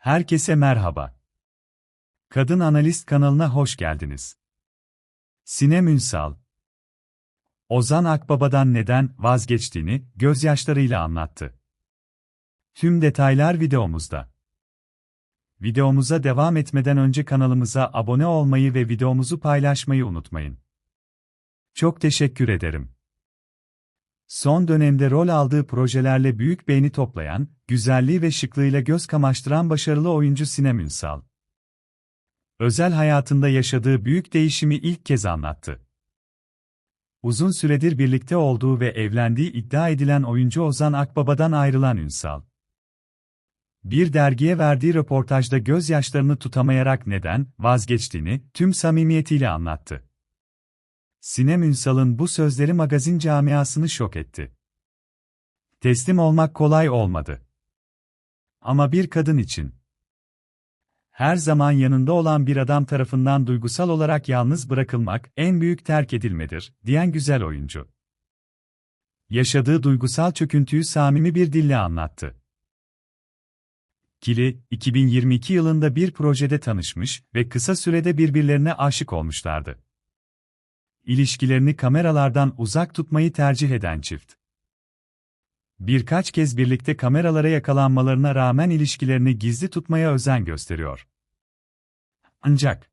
Herkese merhaba. Kadın Analist kanalına hoş geldiniz. Sinem Ünsal Ozan Akbaba'dan neden vazgeçtiğini gözyaşlarıyla anlattı. Tüm detaylar videomuzda. Videomuza devam etmeden önce kanalımıza abone olmayı ve videomuzu paylaşmayı unutmayın. Çok teşekkür ederim. Son dönemde rol aldığı projelerle büyük beğeni toplayan, güzelliği ve şıklığıyla göz kamaştıran başarılı oyuncu Sinem Ünsal. Özel hayatında yaşadığı büyük değişimi ilk kez anlattı. Uzun süredir birlikte olduğu ve evlendiği iddia edilen oyuncu Ozan Akbaba'dan ayrılan Ünsal. Bir dergiye verdiği röportajda gözyaşlarını tutamayarak neden vazgeçtiğini tüm samimiyetiyle anlattı. Sinem Ünsal'ın bu sözleri magazin camiasını şok etti. Teslim olmak kolay olmadı. Ama bir kadın için. Her zaman yanında olan bir adam tarafından duygusal olarak yalnız bırakılmak en büyük terk edilmedir, diyen güzel oyuncu. Yaşadığı duygusal çöküntüyü samimi bir dille anlattı. Kili, 2022 yılında bir projede tanışmış ve kısa sürede birbirlerine aşık olmuşlardı ilişkilerini kameralardan uzak tutmayı tercih eden çift. Birkaç kez birlikte kameralara yakalanmalarına rağmen ilişkilerini gizli tutmaya özen gösteriyor. Ancak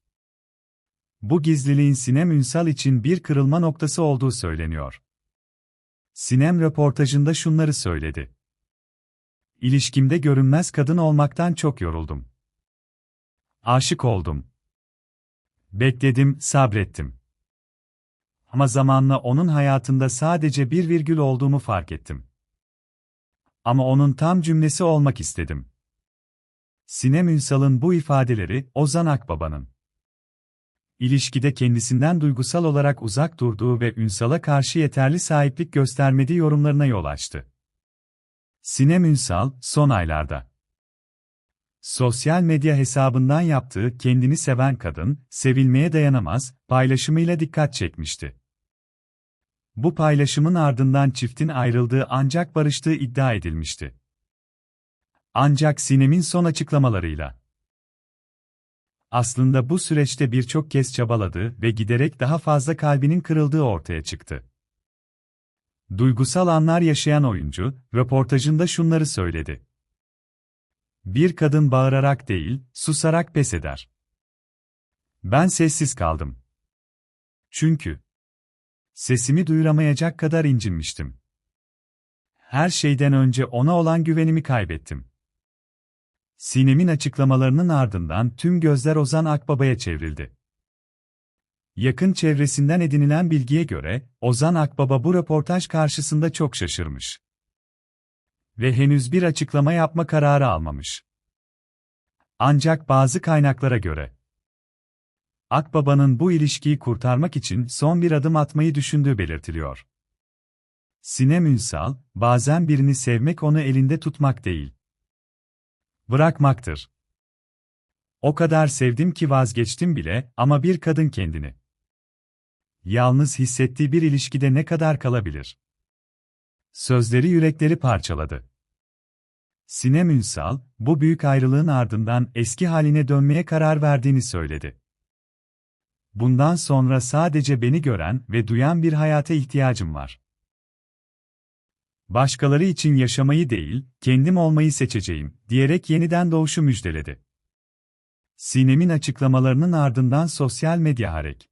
bu gizliliğin Sinem Ünsal için bir kırılma noktası olduğu söyleniyor. Sinem röportajında şunları söyledi. İlişkimde görünmez kadın olmaktan çok yoruldum. Aşık oldum. Bekledim, sabrettim. Ama zamanla onun hayatında sadece bir virgül olduğumu fark ettim. Ama onun tam cümlesi olmak istedim. Sinem Ünsal'ın bu ifadeleri, Ozan Akbaba'nın ilişkide kendisinden duygusal olarak uzak durduğu ve Ünsal'a karşı yeterli sahiplik göstermediği yorumlarına yol açtı. Sinem Ünsal, son aylarda sosyal medya hesabından yaptığı kendini seven kadın, sevilmeye dayanamaz, paylaşımıyla dikkat çekmişti. Bu paylaşımın ardından çiftin ayrıldığı ancak barıştığı iddia edilmişti. Ancak Sinem'in son açıklamalarıyla aslında bu süreçte birçok kez çabaladı ve giderek daha fazla kalbinin kırıldığı ortaya çıktı. Duygusal anlar yaşayan oyuncu, röportajında şunları söyledi. Bir kadın bağırarak değil, susarak pes eder. Ben sessiz kaldım. Çünkü Sesimi duyuramayacak kadar incinmiştim. Her şeyden önce ona olan güvenimi kaybettim. Sinem'in açıklamalarının ardından tüm gözler Ozan Akbaba'ya çevrildi. Yakın çevresinden edinilen bilgiye göre, Ozan Akbaba bu röportaj karşısında çok şaşırmış. Ve henüz bir açıklama yapma kararı almamış. Ancak bazı kaynaklara göre, Akbaba'nın bu ilişkiyi kurtarmak için son bir adım atmayı düşündüğü belirtiliyor. Sinem Ünsal, bazen birini sevmek onu elinde tutmak değil. Bırakmaktır. O kadar sevdim ki vazgeçtim bile ama bir kadın kendini. Yalnız hissettiği bir ilişkide ne kadar kalabilir? Sözleri yürekleri parçaladı. Sinem Ünsal, bu büyük ayrılığın ardından eski haline dönmeye karar verdiğini söyledi. Bundan sonra sadece beni gören ve duyan bir hayata ihtiyacım var. Başkaları için yaşamayı değil, kendim olmayı seçeceğim, diyerek yeniden doğuşu müjdeledi. Sinem'in açıklamalarının ardından sosyal medya harek.